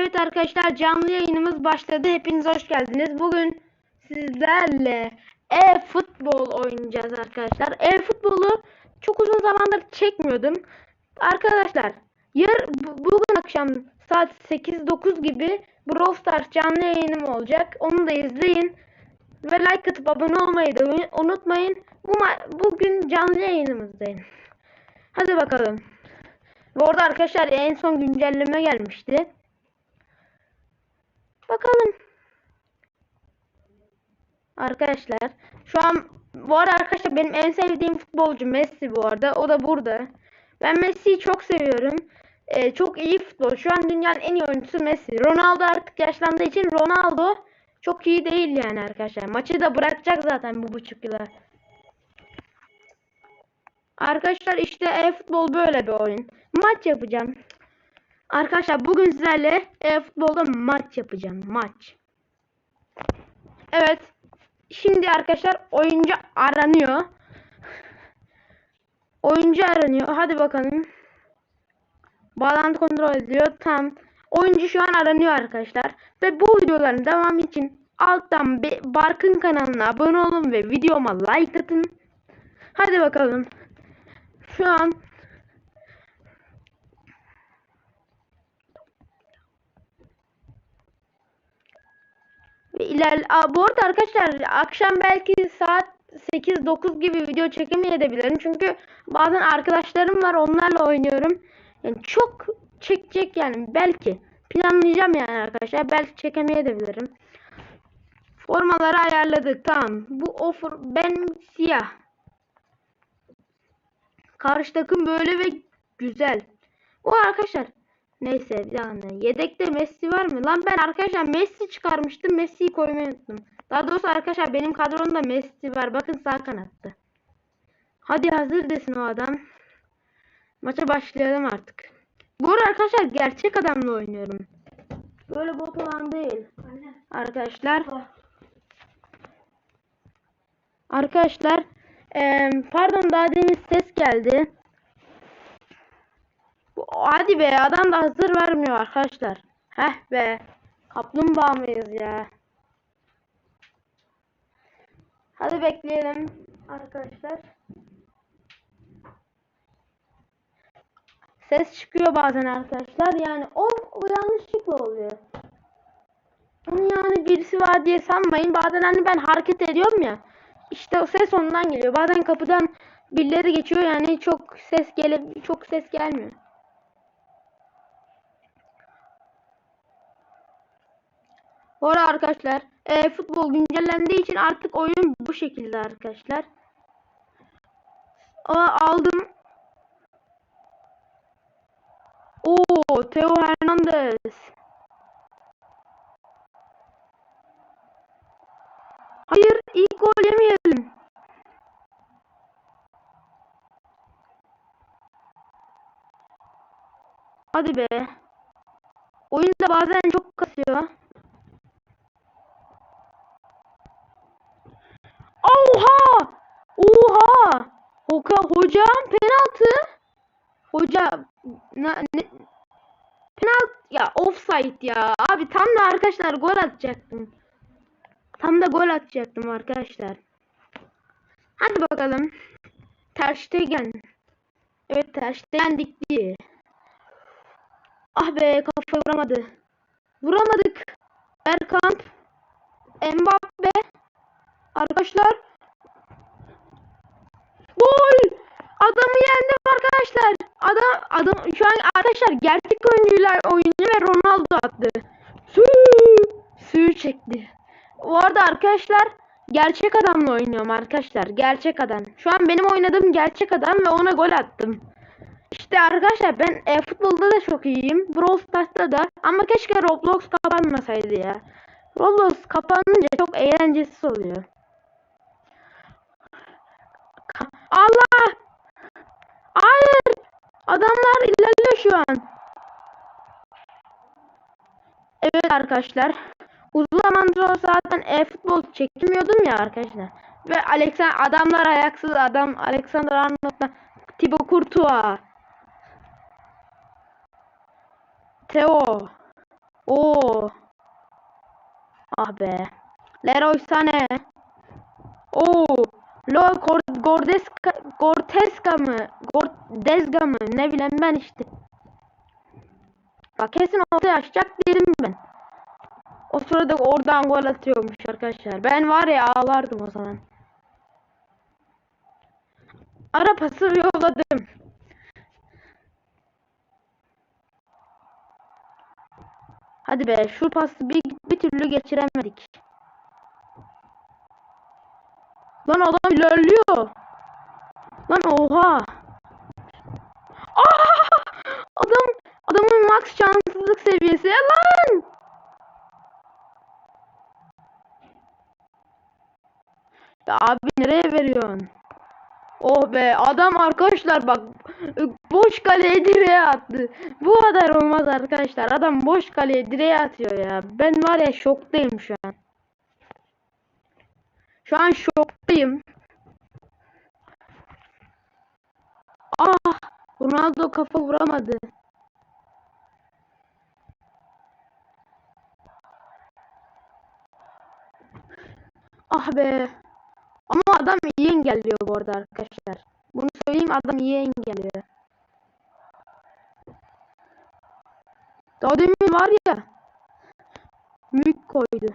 Evet arkadaşlar canlı yayınımız başladı. Hepiniz hoş geldiniz. Bugün sizlerle e-futbol oynayacağız arkadaşlar. E-futbolu çok uzun zamandır çekmiyordum. Arkadaşlar yar bu- bugün akşam saat 8-9 gibi Brawl Stars canlı yayınım olacak. Onu da izleyin. Ve like atıp abone olmayı da unutmayın. Bu bugün canlı yayınımızdayım. Hadi bakalım. Bu arada arkadaşlar en son güncelleme gelmişti. Bakalım. Arkadaşlar şu an bu arada arkadaşlar benim en sevdiğim futbolcu Messi bu arada. O da burada. Ben Messi'yi çok seviyorum. Ee, çok iyi futbol. Şu an dünyanın en iyi oyuncusu Messi. Ronaldo artık yaşlandığı için Ronaldo çok iyi değil yani arkadaşlar. Maçı da bırakacak zaten bu buçuk yıla. Arkadaşlar işte e-futbol böyle bir oyun. Maç yapacağım. Arkadaşlar bugün sizlerle e-futbolda maç yapacağım. Maç. Evet. Şimdi arkadaşlar oyuncu aranıyor. Oyuncu aranıyor. Hadi bakalım. Bağlantı kontrol ediyor. Tam. Oyuncu şu an aranıyor arkadaşlar. Ve bu videoların devamı için alttan Barkın kanalına abone olun ve videoma like atın. Hadi bakalım. Şu an iler bu arada arkadaşlar akşam belki saat 8-9 gibi video çekemeyebilirim. Çünkü bazen arkadaşlarım var onlarla oynuyorum. Yani çok çekecek yani belki. Planlayacağım yani arkadaşlar. Belki çekemeyebilirim. Formaları ayarladık tamam. Bu offer ben siyah. Karşı takım böyle ve güzel. O arkadaşlar Neyse bir dakika. Yedekte Messi var mı? Lan ben arkadaşlar Messi çıkarmıştım. Messi'yi koymayı unuttum. Daha doğrusu arkadaşlar benim kadromda Messi var. Bakın sağ kanatta. Hadi hazır desin o adam. Maça başlayalım artık. Bu arada arkadaşlar gerçek adamla oynuyorum. Böyle bot olan değil. Arkadaşlar. Arkadaşlar. eee, pardon daha demin ses geldi. Hadi be adam da hazır vermiyor arkadaşlar. Heh be. Kaplumbağa mıyız ya? Hadi bekleyelim arkadaşlar. Ses çıkıyor bazen arkadaşlar. Yani o, o yanlışlıkla oluyor. Onu yani birisi var diye sanmayın. Bazen hani ben hareket ediyorum ya. İşte o ses ondan geliyor. Bazen kapıdan birileri geçiyor yani çok ses gelip çok ses gelmiyor. Bu arada arkadaşlar e, futbol güncellendiği için artık oyun bu şekilde arkadaşlar. Aa, aldım. Oo, Theo Hernandez. Hayır, ilk gol yemeyelim. Hadi be. Oyun da bazen çok kasıyor. Oha! Oha! Hoca, hocam penaltı. Hoca na, ne, penaltı ya offside ya. Abi tam da arkadaşlar gol atacaktım. Tam da gol atacaktım arkadaşlar. Hadi bakalım. Ter Stegen. Evet Ter Stegen dikti. Ah be kafayı vuramadı. Vuramadık. Bergkamp. Mbappe. Arkadaşlar. Gol! Adamı yendim arkadaşlar. Adam adam şu an arkadaşlar gerçek oyuncular oynuyor ve Ronaldo attı. Sü suyu çekti. Bu arada arkadaşlar gerçek adamla oynuyorum arkadaşlar. Gerçek adam. Şu an benim oynadığım gerçek adam ve ona gol attım. İşte arkadaşlar ben e, futbolda da çok iyiyim. Brawl Stars'ta da ama keşke Roblox kapanmasaydı ya. Roblox kapanınca çok eğlencesiz oluyor. Allah! Hayır! Adamlar ilerliyor şu an. Evet arkadaşlar. Uzun zamandır zaten e-futbol çekmiyordum ya arkadaşlar. Ve Alexander adamlar ayaksız adam Alexander Arnold'la Thibaut Courtois. Theo. Oo. Ah be. Leroy Sané. Oo. Lo Gor- Gordeska Gorteska mı? Gordezga mı? Ne bileyim ben işte. Bak kesin ortaya açacak dedim ben. O sırada oradan gol atıyormuş arkadaşlar. Ben var ya ağlardım o zaman. Ara pası yolladım. Hadi be şu pası bir, bir türlü geçiremedik. Lan adam ilerliyor. Lan oha. Aa! Adam adamın max şanssızlık seviyesi lan. Ya abi nereye veriyorsun? Oh be adam arkadaşlar bak boş kaleye direğe attı. Bu kadar olmaz arkadaşlar. Adam boş kaleye direğe atıyor ya. Ben var ya şoktayım şu an. Şu an şoktayım. Ah Ronaldo kafa vuramadı. Ah be. Ama adam iyi engelliyor bu arada arkadaşlar. Bunu söyleyeyim adam iyi engelliyor. Daha demin var ya. Mülk koydu.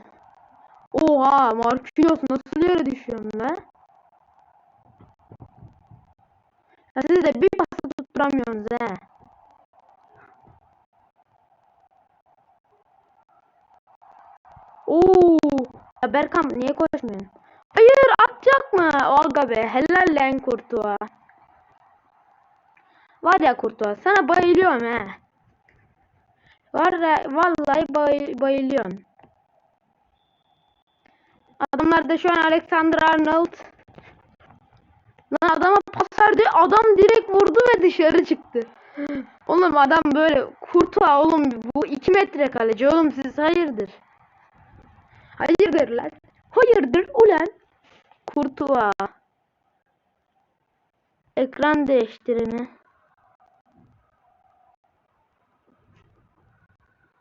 Oha Marquinhos nasıl yere düşüyorsun lan? Ya siz de bir pası tutturamıyorsunuz he. Oo, ya Berkam niye koşmuyorsun? Hayır atacak mı? Olga be helal lan Kurtuğa. Var ya Kurtuğa sana bayılıyorum he. Var ya vallahi bay, bayılıyorum. Adamlar da şu an Alexander Arnold. Lan adama pas verdi. Adam direkt vurdu ve dışarı çıktı. Oğlum adam böyle kurtuğa oğlum bu 2 metre kaleci oğlum siz hayırdır? Hayırdır lan? Hayırdır ulan? Kurtuğa. Ekran değiştirimi.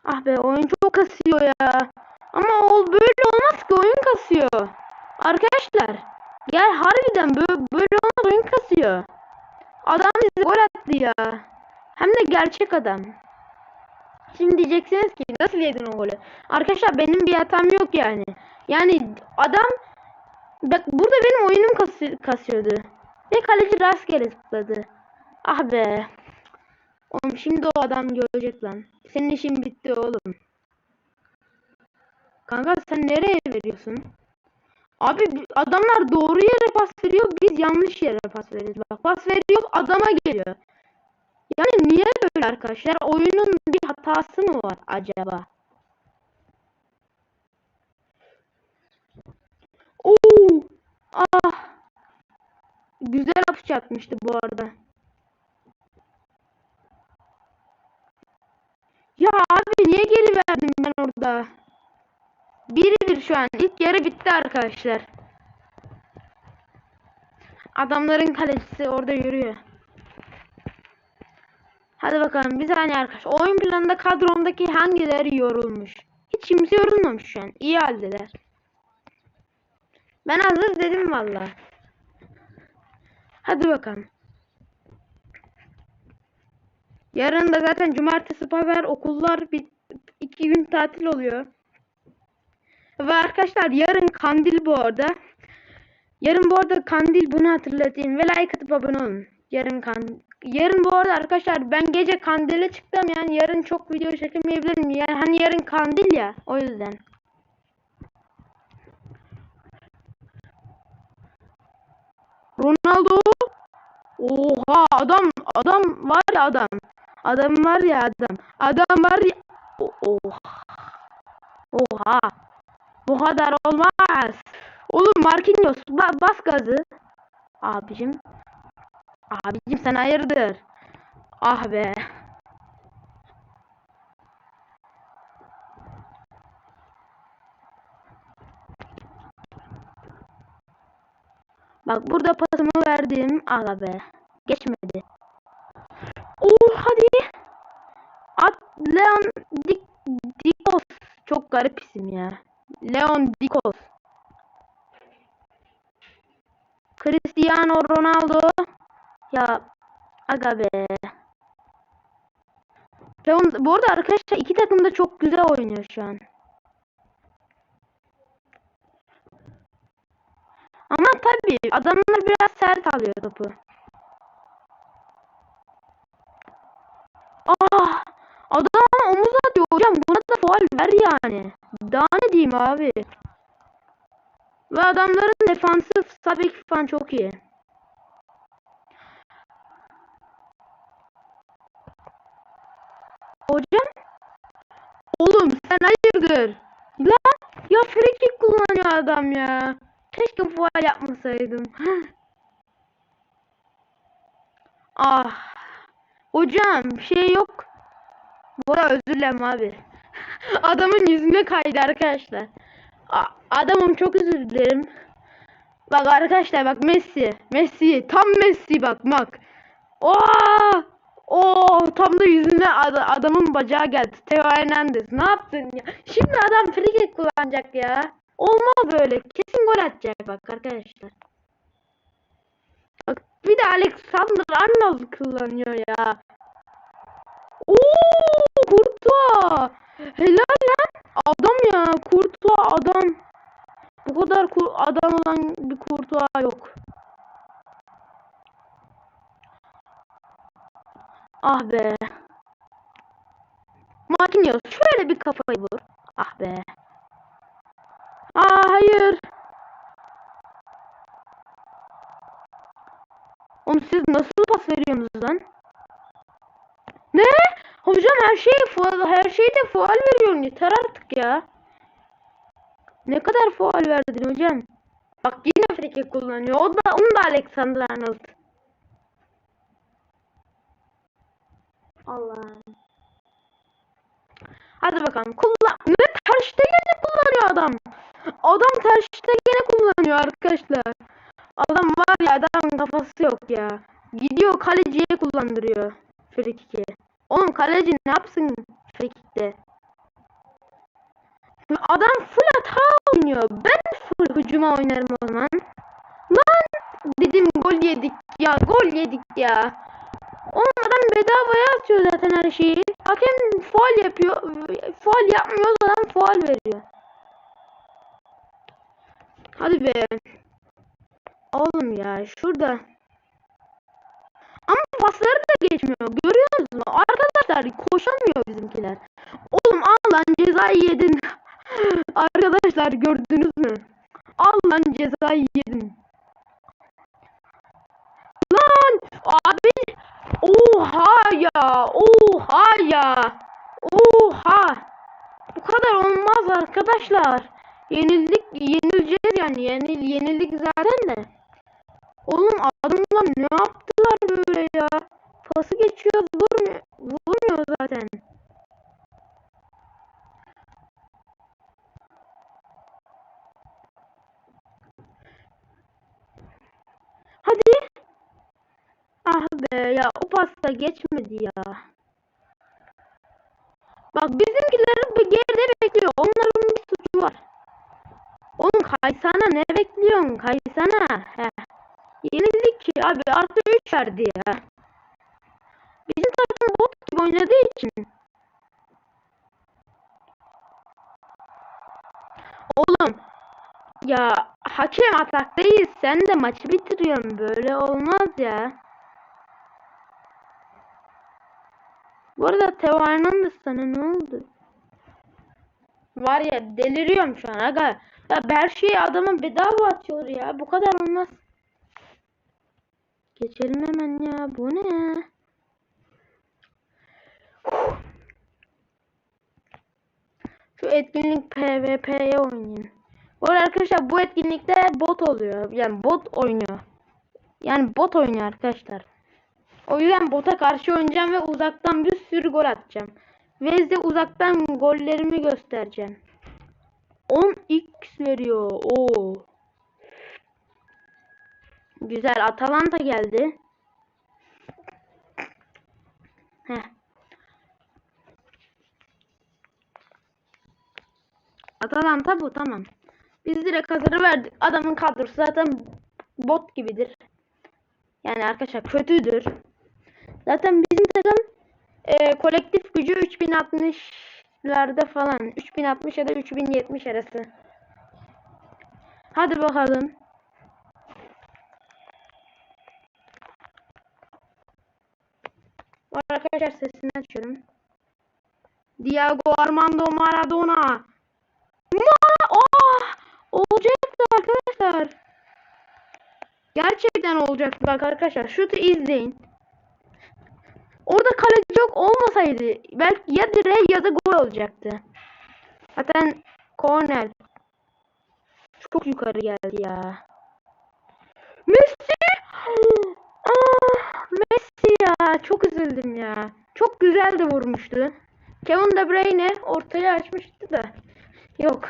Ah be oyun çok kasıyor ya. Ama o böyle kasıyor. Arkadaşlar gel harbiden böyle, böyle olmaz oyun kasıyor. Adam bize gol attı ya. Hem de gerçek adam. Şimdi diyeceksiniz ki nasıl yedin o golü? Arkadaşlar benim bir hatam yok yani. Yani adam bak burada benim oyunum kası, kasıyordu. Ve kaleci rastgele zıpladı. Ah be. Oğlum şimdi o adam görecek lan. Senin işin bitti oğlum. Kanka sen nereye veriyorsun? Abi adamlar doğru yere pas veriyor, biz yanlış yere pas veriyoruz. Bak pas veriyor, adama geliyor. Yani niye böyle arkadaşlar? Oyunun bir hatası mı var acaba? Oo! Ah! Güzel atış atmıştı bu arada. Ya abi niye geri verdim ben orada? 1-1 şu an. İlk yarı bitti arkadaşlar. Adamların kalecisi orada yürüyor. Hadi bakalım bir saniye arkadaşlar. Oyun planında kadromdaki hangileri yorulmuş? Hiç kimse yorulmamış şu an. İyi haldeler. Ben hazır dedim valla. Hadi bakalım. Yarın da zaten cumartesi pazar okullar bir iki gün tatil oluyor. Ve arkadaşlar yarın kandil bu arada. Yarın bu arada kandil bunu hatırlatayım ve like atıp abone olun. Yarın kan yarın bu arada arkadaşlar ben gece kandile çıktım yani yarın çok video çekemeyebilirim. Yani hani yarın kandil ya o yüzden. Ronaldo Oha adam adam var ya adam. Adam var ya adam. Adam var ya Oha. Oha. Bu kadar olmaz. Oğlum Marquinhos ba bas gazı. Abicim. Abicim sen hayırdır? Ah be. Bak burada pasımı verdim. Aga be. Geçmedi. Oh hadi. At Leon Dik Dikos. Çok garip isim ya. Leon Dikos. Cristiano Ronaldo. Ya aga be. Leon, bu arada arkadaşlar iki takım da çok güzel oynuyor şu an. Ama tabii adamlar biraz sert alıyor topu. Ah! Adam omuz atıyor hocam. Buna da faul ver yani. Daha ne diyeyim abi. Ve adamların defansif sabek falan çok iyi. Hocam? Oğlum sen hayırdır? Lan ya free kick kullanıyor adam ya. Keşke faul yapmasaydım. ah. Hocam şey yok. Arada özür dilerim abi. Adamın yüzüne kaydı arkadaşlar. Adamım çok özür dilerim. Bak arkadaşlar bak Messi. Messi tam Messi bak bak. Oo! Oo tam da yüzüne ad- adamın bacağı geldi. Teo Hernandez ne yaptın ya? Şimdi adam free kick kullanacak ya. Olmaz böyle. Kesin gol atacak bak arkadaşlar. Bak bir de Alexander Arnold kullanıyor ya. Oo Kurtuğa. Helal lan. Adam ya. Kurtuğa adam. Bu kadar kur adam olan bir kurtuğa yok. Ah be. Marquinhos şöyle bir kafayı vur. Ah be. Aa hayır. Oğlum siz nasıl pas veriyorsunuz lan? Ne? Hocam her şeyi faul, her şeyde faul veriyorsun yeter artık ya. Ne kadar faul verdin hocam? Bak yine friki kullanıyor. O da onu da Alexander Arnold. Allah'ım. Hadi bakalım. Kullan. Ne Ter Stegen'i kullanıyor adam. Adam Ter Stegen'i kullanıyor arkadaşlar. Adam var ya adamın kafası yok ya. Gidiyor kaleciye kullandırıyor. Frikik'i. Oğlum kaleci ne yapsın frikikte? Adam full hata oynuyor. Ben full hücuma oynarım o zaman. Lan dedim gol yedik ya gol yedik ya. Oğlum adam bedavaya atıyor zaten her şeyi. Hakem faul yapıyor. Faul yapmıyor adam faul veriyor. Hadi be. Oğlum ya şurada. Geçmiyor. Görüyorsunuz mu? Arkadaşlar koşamıyor bizimkiler. Oğlum al lan cezayı yedin. Arkadaşlar gördünüz mü? Al lan cezayı yedin. Lan abi oha ya oha ya oha bu kadar olmaz arkadaşlar yenildik yenileceğiz yani yenil yenildik zaten de oğlum adamlar ne yaptılar böyle ya pası geçiyoruz vurmuyor vurmuyor zaten hadi Ah be ya o pasta geçmedi ya. Bak bizimkiler bir geride bekliyor. Onların bir suçu var. Oğlum kaysana ne bekliyorsun? Kaysana. Heh. Yenildik ki abi artı 3 verdi ya. Takım bot gibi oynadığı için. Oğlum ya hakem ataktayız. Sen de maçı bitiriyorsun. Böyle olmaz ya. Bu arada Teo Hernandez sana ne oldu? Var ya deliriyorum şu an aga. Ya her şeyi adama bedava atıyor ya. Bu kadar olmaz. Geçelim hemen ya. Bu ne ya? Şu etkinlik PvP'ye oynayayım. Bu arkadaşlar bu etkinlikte bot oluyor. Yani bot oynuyor. Yani bot oynuyor arkadaşlar. O yüzden bota karşı oynayacağım ve uzaktan bir sürü gol atacağım. Ve size uzaktan gollerimi göstereceğim. 10x veriyor. Oo. Güzel. Atalanta geldi. Heh. Atalanta bu tamam. Biz direkt hazırı verdik. Adamın kadrosu zaten bot gibidir. Yani arkadaşlar kötüdür. Zaten bizim takım e, kolektif gücü 3060'larda falan. 3060 ya da 3070 arası. Hadi bakalım. Arkadaşlar sesini açıyorum. Diego Armando Maradona. Mara oh! Olacaktı arkadaşlar. Gerçekten olacaktı bak arkadaşlar. Şutu izleyin. Orada kaleci yok olmasaydı belki ya direğe ya da gol olacaktı. Zaten korner. Çok yukarı geldi ya. Messi! Ah, Messi ya. Çok üzüldüm ya. Çok güzel de vurmuştu. Kevin De Bruyne ortaya açmıştı da. Yok.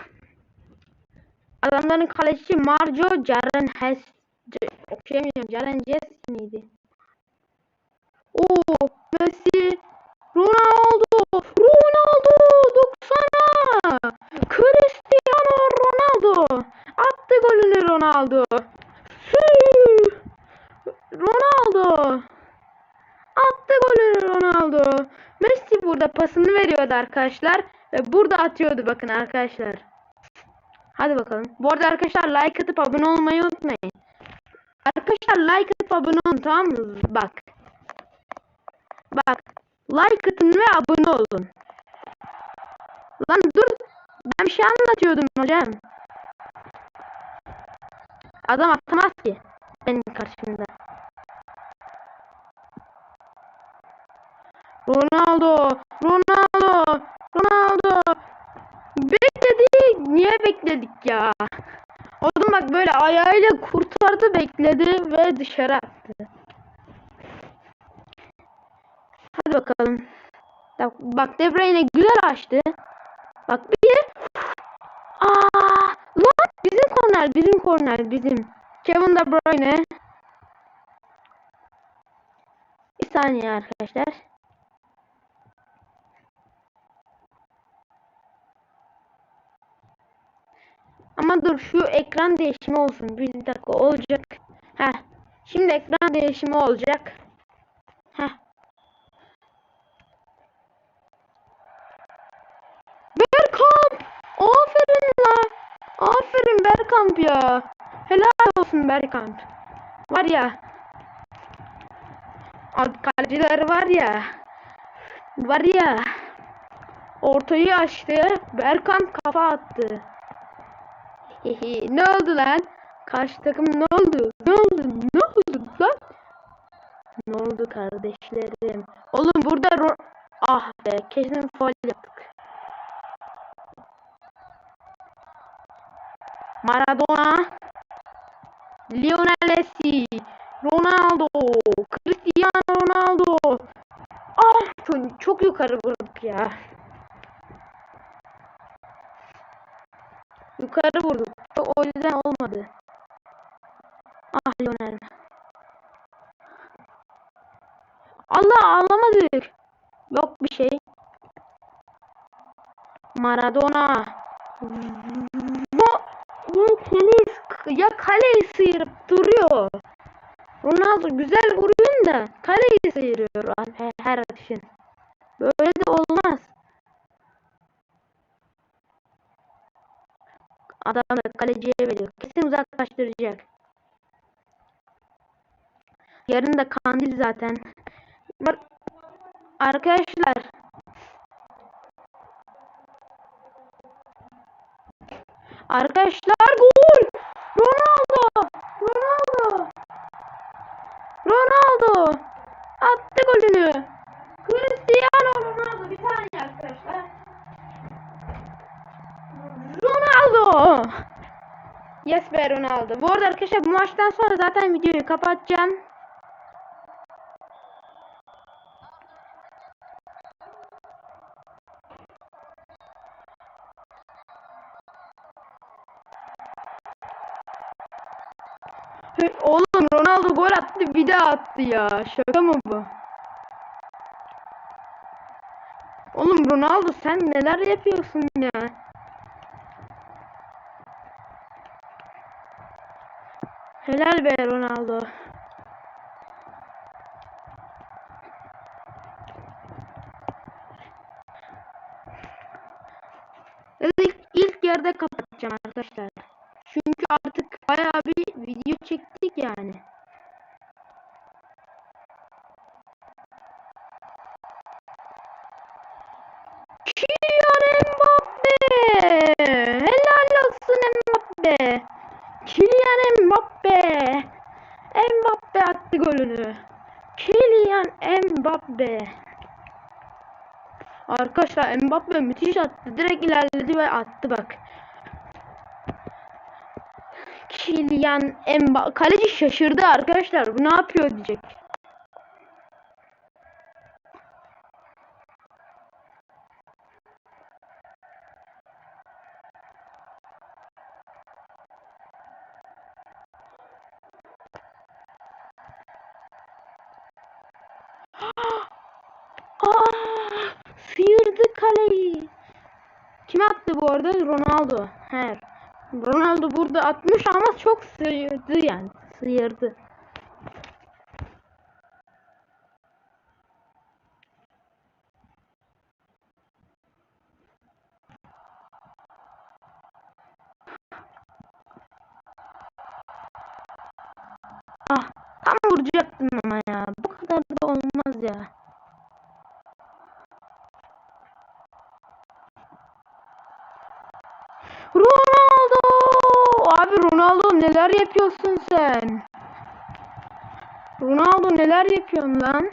Adamların kalecisi Marco Jaren Hes C- okuyamıyorum. Jaren Jes miydi? Oo, Messi, Ronaldo, Ronaldo 90'a. Cristiano Ronaldo attı golünü Ronaldo. Ronaldo attı golünü Ronaldo. Messi burada pasını veriyordu arkadaşlar ve burada atıyordu bakın arkadaşlar. Hadi bakalım. Bu arada arkadaşlar like atıp abone olmayı unutmayın. Arkadaşlar like atıp abone olun tamam mı? Bak. Bak. Like atın ve abone olun. Lan dur. Ben bir şey anlatıyordum hocam. Adam atamaz ki. Benim karşımda. Ronaldo. Ronaldo. Ronaldo. Bekledik. Niye bekledik ya? Oğlum bak böyle ayağıyla kurtardı bekledi ve dışarı attı. Hadi bakalım. Bak, bak De Bruyne güzel açtı. Bak bir. Aa, lan bizim korner, bizim korner, bizim. Kevin De Bruyne. Bir saniye arkadaşlar. Ama dur şu ekran değişimi olsun. Bir dakika olacak. Heh. Şimdi ekran değişimi olacak. Heh. Berkamp! Aferin la! Aferin Berkamp ya. Helal olsun Berkamp. Var ya. Kaleciler var ya. Var ya. Ortayı açtı. Berkamp kafa attı. Ne oldu lan? Karşı takım ne oldu? Ne oldu? Ne oldu lan? Ne oldu kardeşlerim? Oğlum burada ro- Ah be kesin foul yaptık. Maradona Lionel Messi Ronaldo Cristiano Ronaldo Ah çok, çok yukarı vurduk ya. Yukarı vurduk. O yüzden olmadı. Ah Lionel. Allah ağlamadık. Yok bir şey. Maradona. Bu, bu kaleyi, ya kaleyi sıyırıp duruyor. Ronaldo güzel vuruyor da kaleyi sıyırıyor her, her atışın. Böyle de olmaz. Adam da kaleciye veriyor. Kesin uzaklaştıracak. Yarın da kandil zaten. Bak arkadaşlar. Arkadaşlar gol! Ronaldo! Ronaldo! Ronaldo! Attı golünü. Cristiano Ronaldo bir saniye arkadaşlar. Ronaldo! Yes be Ronaldo. Bu arada arkadaşlar bu maçtan sonra zaten videoyu kapatacağım. Oğlum Ronaldo gol attı bir daha attı ya. Şaka mı bu? Oğlum Ronaldo sen neler yapıyorsun ya? Helal be Ronaldo. İlk, ilk yerde kapatacağım arkadaşlar. Çünkü artık bayağı bir video çektik yani. Kylian Mbappe! Helal olsun Mbappe! Kylian Mbappe! Mbappe attı golünü. Kylian Mbappe! Arkadaşlar Mbappe müthiş attı. Direkt ilerledi ve attı bak. Kylian Mbappe. Kaleci şaşırdı arkadaşlar. Bu ne yapıyor diyecek. Aa, sıyırdı kaleyi. Kim attı bu arada? Ronaldo. He. Ronaldo burada atmış ama çok sıyırdı yani. Sıyırdı. Ah, tam vuracaktım ama ya. Bu kadar da olmaz ya. Ronaldo! Abi Ronaldo neler yapıyorsun sen? Ronaldo neler yapıyorsun lan?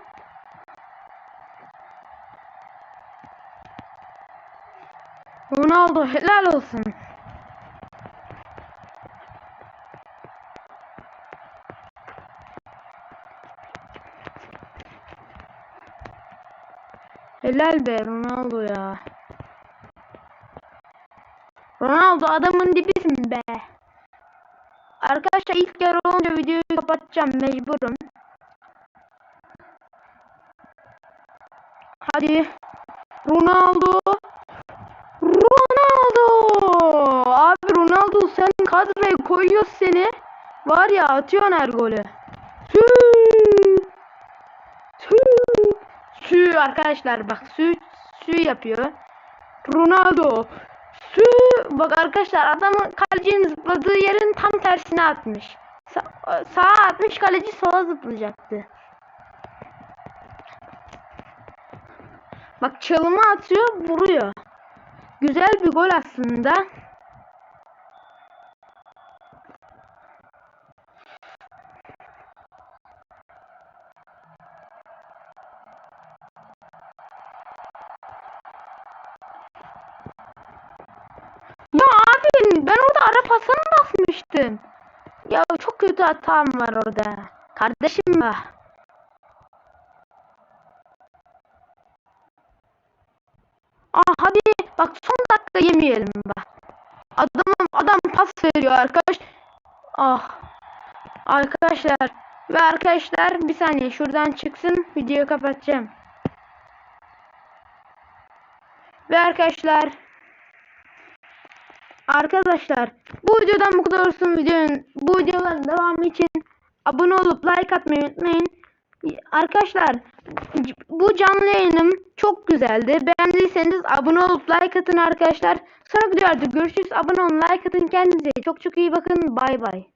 Ronaldo helal olsun. Helal be Ronaldo ya. Ronaldo adamın dibisin be. Arkadaşlar ilk yarı olunca videoyu kapatacağım mecburum. Hadi. Ronaldo. Ronaldo. Abi Ronaldo sen kadroya koyuyor seni. Var ya atıyorsun her golü. Sü. Sü. Sü arkadaşlar bak sü sü yapıyor. Ronaldo. Sü bak arkadaşlar adamın kalecinin zıpladığı yerin tam tersine atmış. Sa sağa atmış kaleci sola zıplayacaktı. Bak çalımı atıyor vuruyor. Güzel bir gol aslında. Ya abi ben orada ara pasa mı basmıştım? Çok kötü hatam var orada. Kardeşim be. Ah hadi bak son dakika yemeyelim bak. Adam adam pas veriyor arkadaş. Ah. Arkadaşlar ve arkadaşlar bir saniye şuradan çıksın videoyu kapatacağım. Ve arkadaşlar Arkadaşlar bu videodan bu kadar olsun videonun bu videoların devamı için abone olup like atmayı unutmayın. Arkadaşlar bu canlı yayınım çok güzeldi. Beğendiyseniz abone olup like atın arkadaşlar. Sonra videolarda görüşürüz. Abone olun like atın kendinize. Çok çok iyi bakın. Bay bay.